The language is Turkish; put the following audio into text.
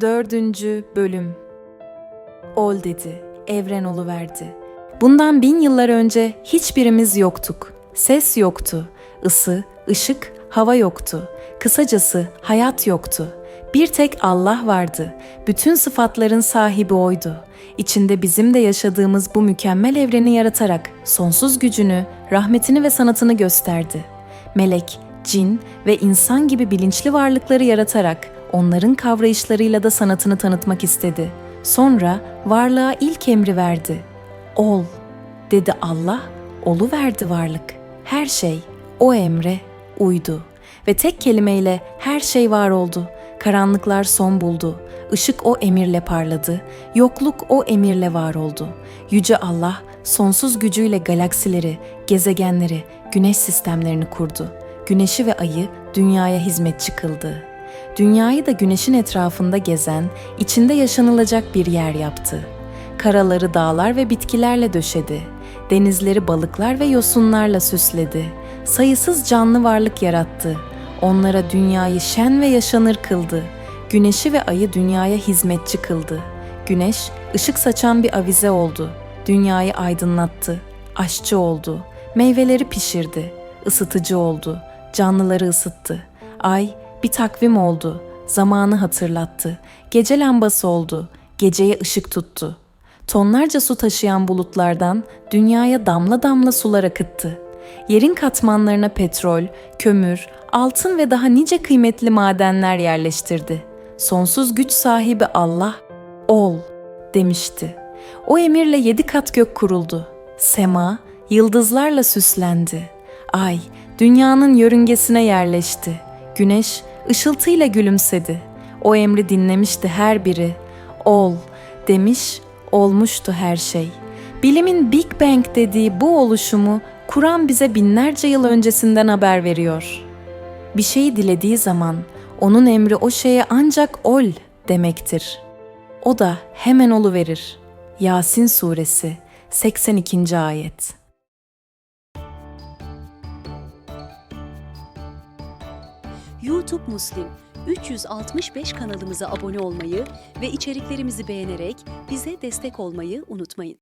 Dördüncü Bölüm Ol dedi, evren verdi. Bundan bin yıllar önce hiçbirimiz yoktuk. Ses yoktu, ısı, ışık, hava yoktu. Kısacası hayat yoktu. Bir tek Allah vardı. Bütün sıfatların sahibi oydu. İçinde bizim de yaşadığımız bu mükemmel evreni yaratarak sonsuz gücünü, rahmetini ve sanatını gösterdi. Melek, cin ve insan gibi bilinçli varlıkları yaratarak onların kavrayışlarıyla da sanatını tanıtmak istedi. Sonra varlığa ilk emri verdi. Ol, dedi Allah, olu verdi varlık. Her şey o emre uydu ve tek kelimeyle her şey var oldu. Karanlıklar son buldu. Işık o emirle parladı. Yokluk o emirle var oldu. Yüce Allah sonsuz gücüyle galaksileri, gezegenleri, güneş sistemlerini kurdu. Güneşi ve ayı dünyaya hizmetçi kıldı. Dünyayı da güneşin etrafında gezen, içinde yaşanılacak bir yer yaptı. Karaları dağlar ve bitkilerle döşedi. Denizleri balıklar ve yosunlarla süsledi. Sayısız canlı varlık yarattı. Onlara dünyayı şen ve yaşanır kıldı. Güneşi ve ayı dünyaya hizmetçi kıldı. Güneş, ışık saçan bir avize oldu. Dünyayı aydınlattı. Aşçı oldu. Meyveleri pişirdi. Isıtıcı oldu. Canlıları ısıttı. Ay, bir takvim oldu. Zamanı hatırlattı. Gece lambası oldu. Geceye ışık tuttu. Tonlarca su taşıyan bulutlardan dünyaya damla damla sular akıttı. Yerin katmanlarına petrol, kömür, altın ve daha nice kıymetli madenler yerleştirdi. Sonsuz güç sahibi Allah, ol demişti. O emirle yedi kat gök kuruldu. Sema, yıldızlarla süslendi. Ay, dünyanın yörüngesine yerleşti. Güneş, ışıltıyla gülümsedi. O emri dinlemişti her biri. Ol, demiş, olmuştu her şey. Bilimin Big Bang dediği bu oluşumu Kur'an bize binlerce yıl öncesinden haber veriyor. Bir şeyi dilediği zaman onun emri o şeye ancak ol demektir. O da hemen olu verir. Yasin suresi 82. ayet. YouTube Muslim 365 kanalımıza abone olmayı ve içeriklerimizi beğenerek bize destek olmayı unutmayın.